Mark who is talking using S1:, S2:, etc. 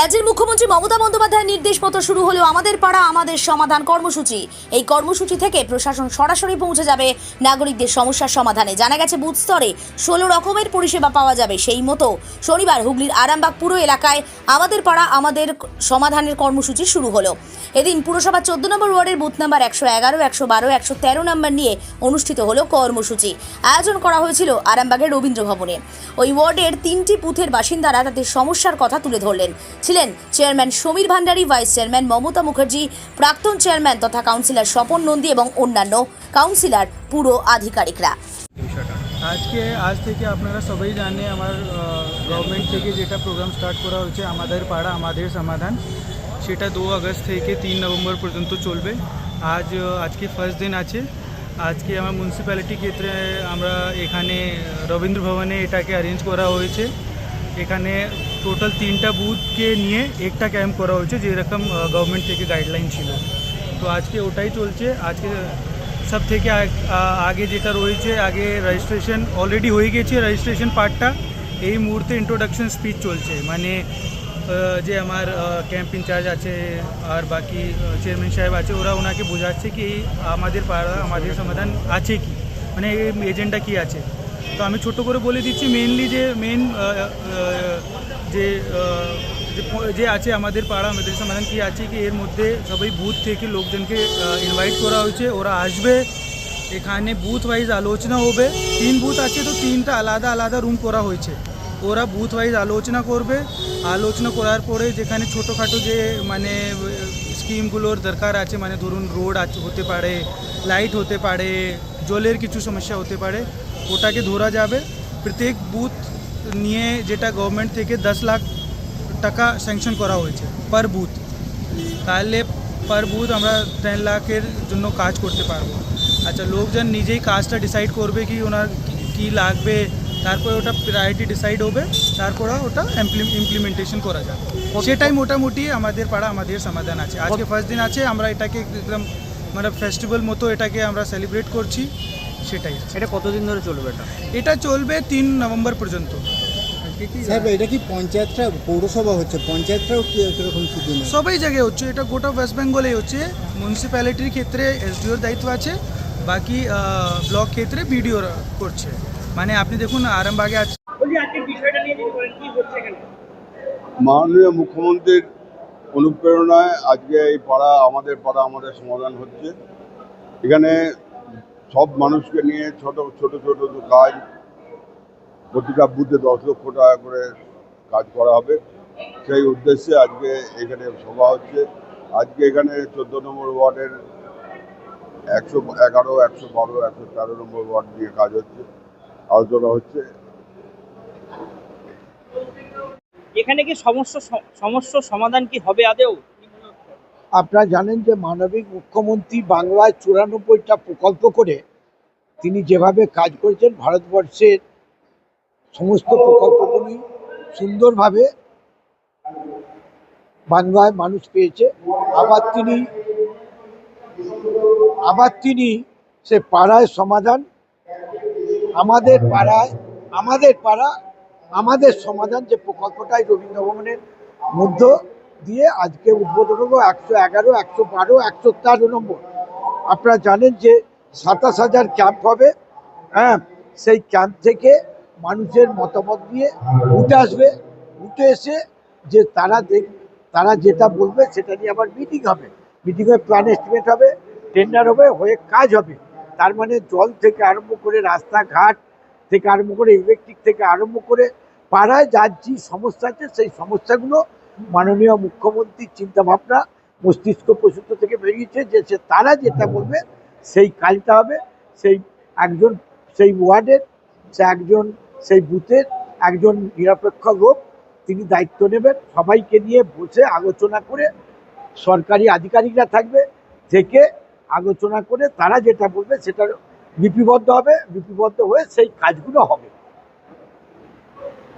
S1: রাজ্যের মুখ্যমন্ত্রী মমতা বন্দ্যোপাধ্যায়ের নির্দেশ মতো শুরু হলেও আমাদের পাড়া, আমাদের সমাধান কর্মসূচি। এই কর্মসূচি থেকে প্রশাসন সরাসরি পৌঁছে যাবে নাগরিকদের সমস্যার সমাধানে। জানা গেছে, বুথ স্তরে ষোলো রকমের পরিষেবা পাওয়া যাবে সেই মতো। শনিবার হুগলির আরামবাগ পুরো এলাকায় আমাদের পাড়া, আমাদের সমাধানের কর্মসূচি শুরু হলো। এদিন পুরসভা চোদ্দ নম্বর ওয়ার্ডের বুথ নাম্বার একশো এগারো, একশো বারো, একশো তেরো নম্বর নিয়ে অনুষ্ঠিত হলো কর্মসূচি। আয়োজন করা হয়েছিল আরামবাগের রবীন্দ্র ভবনে। ওই ওয়ার্ডের তিনটি বুথের বাসিন্দারা তাদের সমস্যার কথা তুলে ধরলেন। ছিলেন chairman Samir Bhandari, vice chairman Mamata Mukherjee, প্রাক্তন চেয়ারম্যান তথা কাউন্সিলর স্বপন নন্দী এবং অন্যান্য কাউন্সিলর পুরো আধিকারিকরা।
S2: আজকে আজ থেকে আপনারা সবাই জানে আমার গভর্নমেন্ট থেকে যেটা প্রোগ্রাম স্টার্ট করা হয়েছে, আমাদের পাড়া, আমাদের সমাধান, সেটা দু আগস্ট থেকে তিন নভেম্বর পর্যন্ত চলবে। আজ আজকে ফার্স্ট দিন আছে। আজকে আমার মিউনিসিপ্যালিটি ক্ষেত্রে আমরা এখানে রবীন্দ্র ভবনে এটাকে অ্যারেঞ্জ করা হয়েছে। এখানে টোটাল তিনটা বুথকে নিয়ে একটা ক্যাম্প করা হয়েছে যেরকম গভর্নমেন্ট থেকে গাইডলাইন ছিল। তো আজকে ওটাই চলছে। আজকে সব থেকে আগে যেটা রয়েছে, আগে রেজিস্ট্রেশন অলরেডি হয়ে গেছে রেজিস্ট্রেশন পার্টটা এই মুহূর্তে ইন্ট্রোডাকশন স্পিচ চলছে। মানে যে আমার ক্যাম্প ইনচার্জ আছে, আর বাকি চেয়ারম্যান সাহেব আছে, ওরা ওনাকে বোঝাচ্ছে কি আমাদের পাড়া, আমাদের সমাধান আছে কি? মানে এই এজেন্ডা কি আছে? তো আমি ছোট করে বলে দিচ্ছি মেনলি যে মেন যে যে আছে আমাদের পাড়া, আমাদের সমাধান কি আছে কি, এর মধ্যে সবাই বুথ থেকে লোকজনকে ইনভাইট করা হয়েছে, ওরা আসবে। এখানে বুথ ওয়াইজ আলোচনা হবে। তিন বুথ আছে তো তিনটা আলাদা আলাদা রুম করা হয়েছে। ওরা বুথ ওয়াইজ আলোচনা করবে। আলোচনা করার পরে যেখানে ছোটোখাটো যে মানে স্কিমগুলোর দরকার আছে মানে ধরুন রোড আছে হতে পারে লাইট হতে পারে, জলের কিছু সমস্যা হতে পারে ওটাকে ধরা যাবে। প্রত্যেক বুথ নিয়ে যেটা গভর্নমেন্ট থেকে দশ লাখ টাকা স্যাংশন করা হয়েছে পার বুথ। তাহলে পার বুথ আমরা টেন লাখের জন্য কাজ করতে পারব। আচ্ছা লোকজন নিজেই কাজটা ডিসাইড করবে কি ওনার কি- লাগবে তারপরে ওটা প্রায়োরিটি ডিসাইড হবে তারপরে ওটা ইমপ্লিমেন্টেশন করা যাবে। সেটাই মোটামুটি আমাদের পাড়া আমাদের সমাধান আছে। আজকে ফার্স্ট দিন আছে আমরা এটাকে একদম মানে ফেস্টিভ্যাল মতো এটাকে আমরা সেলিব্রেট করছি। সেটাই
S3: এটা কতদিন ধরে চলবে এটা?
S2: এটা চলবে তিন নভেম্বর পর্যন্ত।
S4: স্যার এটা কি পঞ্চায়েতটা পৌরসভা হচ্ছে? পঞ্চায়েতটাও কি কীরকম কি দিনে?
S2: সবাই জায়গায় হচ্ছে। এটা গোটা ওয়েস্ট বেঙ্গলেই হচ্ছে। মিউনিসিপ্যালিটির ক্ষেত্রে এসডিওর দায়িত্ব আছে। বাকি ব্লক ক্ষেত্রে বিডিও করছে। মানে আপনি দেখুন আরামবাগে আছে
S5: মাননীয় মুখ্যমন্ত্রীর অনুপ্রেরণায় আজকে এই পাড়া আমাদের পাড়া আমাদের সমাধান হচ্ছে। এখানে সব মানুষকে নিয়ে ছোট ছোট ছোট কাজ। প্রতিটা বুথে দশ লক্ষ টাকা করে কাজ করা হবে। সেই উদ্দেশ্যে আজকে এখানে সভা হচ্ছে। আজকে এখানে চোদ্দ নম্বর ওয়ার্ডের একশো এগারো, একশো বারো, একশো তেরো নম্বর ওয়ার্ড নিয়ে কাজ হচ্ছে, আলোচনা হচ্ছে।
S3: এখানে কি সমস্যা, সমস্যার সমাধান কি হবে আদেও
S6: আপনারা জানেন যে মানবিক মুখ্যমন্ত্রী বাংলায় চুরানব্বইটা প্রকল্প করে তিনি যেভাবে কাজ করেছেন, ভারতবর্ষের সমস্ত প্রকল্পগুলি সুন্দরভাবে বাংলায় মানুষ পেয়েছে। আবার তিনি আবার তিনি সে পাড়ায় সমাধান, আমাদের পাড়ায়, আমাদের পাড়া, আমাদের সমাধান যে প্রকল্পটাই রবীন্দ্র ভবনের মধ্য দিয়ে আজকে উদ্বোধন হলো একশো এগারো, একশো বারো, একশো তেরো নম্বর। আপনারা জানেন যে সাতাশ হাজার ক্যাম্প হবে হ্যাঁ? সেই ক্যাম্প থেকে মানুষের মতামত নিয়ে উঠে আসবে। উঠে এসে যে তারা দেখ, তারা যেটা বলবে সেটা নিয়ে আবার মিটিং হবে। মিটিং হয়ে প্ল্যান এস্টিমেট হবে টেন্ডার হবে, হয়ে কাজ হবে। তার মানে জল থেকে আরম্ভ করে রাস্তাঘাট থেকে আরম্ভ করে ইলেকট্রিক থেকে আরম্ভ করে পাড়ায় যার যে সমস্যা আছে সেই সমস্যাগুলো মাননীয় মুখ্যমন্ত্রীর চিন্তাভাবনা মস্তিষ্ক প্রসূত থেকে বেরিয়েছে যে সে তারা যেটা বলবে, সেই কাজটা হবে, সেই একজন, সেই ওয়ার্ডের, সে একজন, সেই বুথের একজন নিরপেক্ষ লোক তিনি দায়িত্ব নেবেন। সবাইকে নিয়ে বসে আলোচনা করে সরকারি আধিকারিকরা থাকবে, থেকে আলোচনা করে তারা যেটা বলবে সেটা লিপিবদ্ধ হবে, লিপিবদ্ধ হয়ে সেই কাজগুলো হবে।